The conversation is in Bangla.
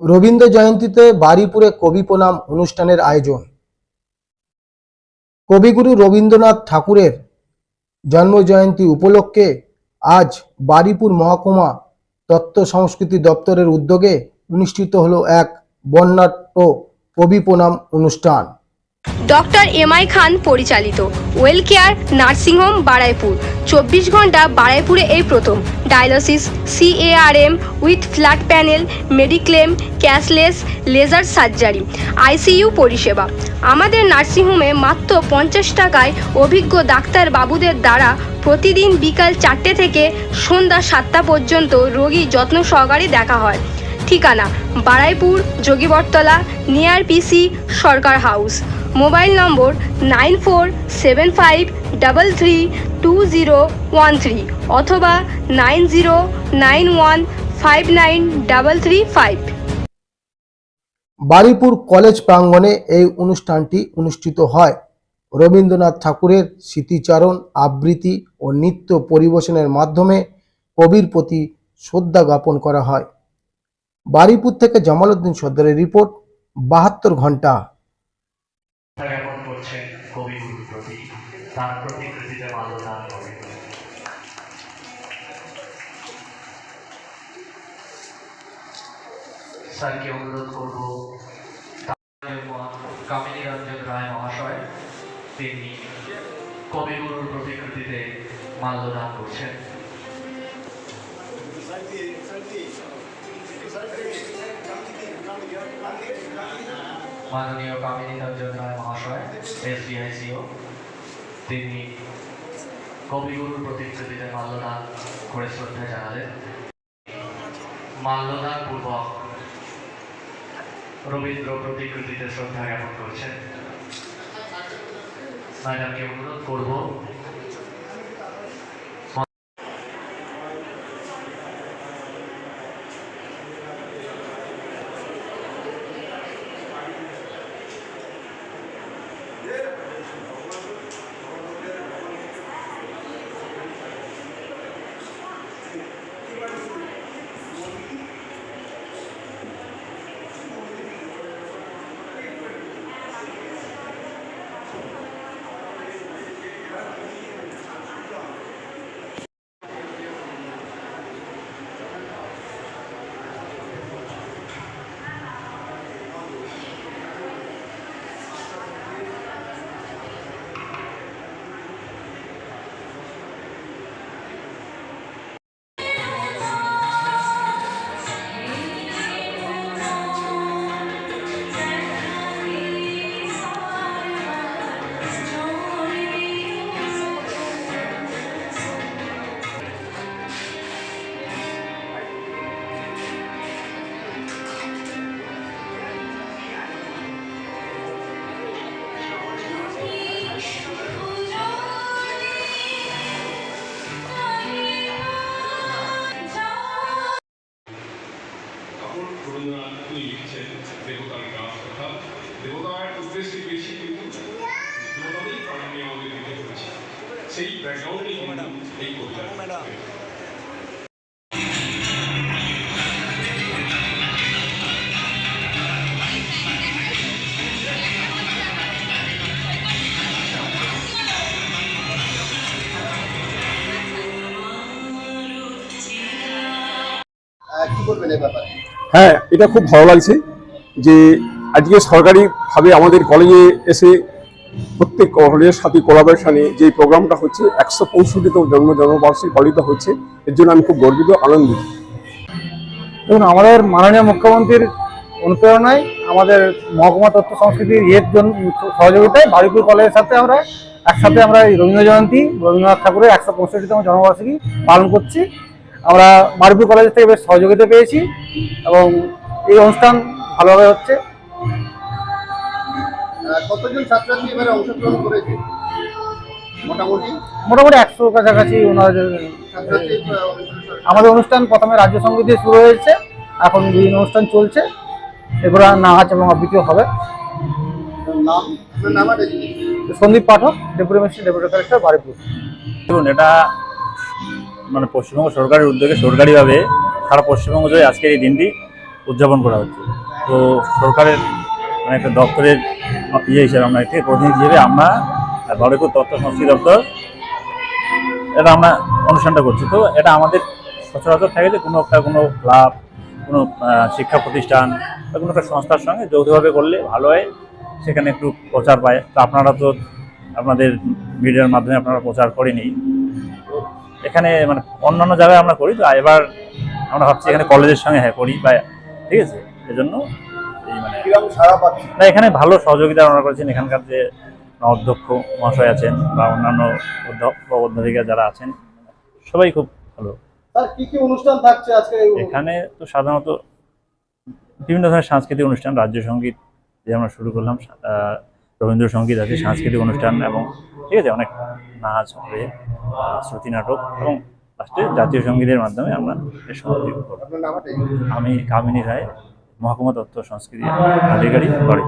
রবীন্দ্র জয়ন্তীতে বারুইপুরে কবি প্রণাম অনুষ্ঠানের আয়োজন। কবিগুরু রবীন্দ্রনাথ ঠাকুরের জন্মজয়ন্তী উপলক্ষে আজ বারুইপুর মহকুমা তত্ত্ব সংস্কৃতি দপ্তরের উদ্যোগে অনুষ্ঠিত হল এক বর্ণাঢ্য কবি প্রণাম অনুষ্ঠান। ডক্টর এম আই খান পরিচালিত। Well care nursing home Baraipur. চব্বিশ ঘণ্টা বারাইপুরে এই প্রথম। Dialysis C A R M with flat panel mediclaim cashless laser surgery ICU পরিষেবা। আমাদের নার্সিংহোমে মাত্র পঞ্চাশ টাকায় অভিজ্ঞ ডাক্তার বাবুদের দ্বারা প্রতিদিন বিকাল চারটে থেকে সন্ধ্যা সাতটা পর্যন্ত রোগী যত্ন সহকারে দেখা হয়। ঠিকানা, Baraipur Jogibartala near PC Sarkar house. Mobile number nine four seven five double three two zero one three অথবা nine zero nine one five nine double three five Baruipur college প্রাঙ্গণে এই অনুষ্ঠানটি অনুষ্ঠিত হয়। রবীন্দ্রনাথ ঠাকুরের স্মৃতিচারণ আবৃত্তি ও নৃত্য পরিবেশনের মাধ্যমে কবির প্রতি শ্রদ্ধা জ্ঞাপন করা হয়। বারুইপুর থেকে জামালউদ্দিন সর্দারের রিপোর্ট বাহাত্তর ঘণ্টা। প্রতি স্যারকে অনুরোধ করব কামিনী রঞ্জন রায় মহাশয়, তিনি কবিগুরুর প্রতিকৃতিতে মাল্যদান করছেন। মাননীয় কামিনী রঞ্জন রায় মহাশয়, এসবিআইসিও, তিনি কবিগুরুর প্রতিকৃতিতে মাল্যদান করে শ্রদ্ধা জানালেন। মাল্যদান পূর্বক রবীন্দ্র প্রতিকৃতিতে শ্রদ্ধা জ্ঞাপন করছেন। ম্যাডামকে অনুরোধ করব দেবতার গাছ কথা দেবতার উদ্দেশ্যে বেশি কিন্তু আমাদের দিতে হয়েছে সেই ব্যাকগ্রাউন্ডেই কিন্তু এই কবিতা কি বলবেন এই ব্যাপারে? হ্যাঁ এটা খুব ভালো লাগছে। যে আজকে সরকারিভাবে আমাদের কলেজে এসে প্রত্যেক কলেজের সাথে কোলাবোরেশনে যে প্রোগ্রামটা হচ্ছে, একশো পঁয়ষট্টিতম জন্ম জন্মবার্ষিকী পালিত হচ্ছে, এর জন্য আমি খুব গর্বিত, আনন্দিত। দেখুন, আমাদের মাননীয় মুখ্যমন্ত্রীর অনুপ্রেরণায় আমাদের মহকুমা তথ্য সংস্কৃতির ইয়ের জন্য সহযোগিতায় বারুইপুর কলেজের সাথে আমরা একসাথে আমরা এই রবীন্দ্র জয়ন্তী, রবীন্দ্রনাথ ঠাকুরের একশো পঁয়ষট্টিতম জন্মবার্ষিকী পালন করছি। আমরা বারুইপুর কলেজ থেকে বেশ সহযোগিতা পেয়েছি এবং এই অনুষ্ঠান ভালোভাবে হচ্ছে। কতজন ছাত্রছাত্রী এবারে অংশগ্রহণ করেছে? মোটামুটি? মোটামুটি একশো কাছাকাছি আমাদের অনুষ্ঠান প্রথমে রাজ্য সংগীত দিয়ে শুরু হয়েছে এখন বিভিন্ন অনুষ্ঠান চলছে। এরপরে নাচ এবং আবৃত্তিও হবে। Sandip Pathak deputy minister deputy collector Baruipur দেখুন এটা মানে পশ্চিমবঙ্গ সরকারের উদ্যোগে সরকারিভাবে সারা পশ্চিমবঙ্গ জুড়ে আজকের এই দিনটি উদযাপন করা হচ্ছে। তো সরকারের মানে একটা দপ্তরের ইয়ে হিসেবে আমরা একটি প্রতিনিধি হিসেবে আমরা বারুইপুর তথ্য সংস্কৃতি দপ্তর, এটা আমরা অনুষ্ঠানটা করছি। তো এটা আমাদের সচরাচর থাকে যে কোনো একটা কোনো ক্লাব, কোনো শিক্ষা প্রতিষ্ঠান বা কোনো একটা সংস্থার সঙ্গে যৌথভাবে করলে ভালো হয়। সেখানে একটু প্রচার পায়। তো আপনারা তো আপনাদের মিডিয়ার মাধ্যমে আপনারা প্রচার করেনি। এখানে মানে অন্যান্য জায়গায় আমরা করি। তো এবার আমরা ভাবছি এখানে কলেজের সঙ্গে হ্যাঁ করি বা ঠিক আছে। এজন্য এই মানে না এখানে ভালো সহযোগিতা ওনারা করেছেন এখানকার যে অধ্যক্ষ মহাশয় আছেন বা অন্যান্য অধ্যাপিকা যারা আছেন সবাই খুব ভালো। এখানে তো সাধারণত বিভিন্ন ধরনের সাংস্কৃতিক অনুষ্ঠান রাজ্য সংগীত যে আমরা শুরু করলাম রবীন্দ্রসঙ্গীত আছে সাংস্কৃতিক অনুষ্ঠান এবং ঠিক আছে অনেক নাচ হবে শ্রুতি নাটক এবং লাস্টে জাতীয় সঙ্গীতের মাধ্যমে আমরা এর সমাপ্তি করব। আমি কামিনী রায়। মহকুমা তথ্য সংস্কৃতি আধিকারিক করে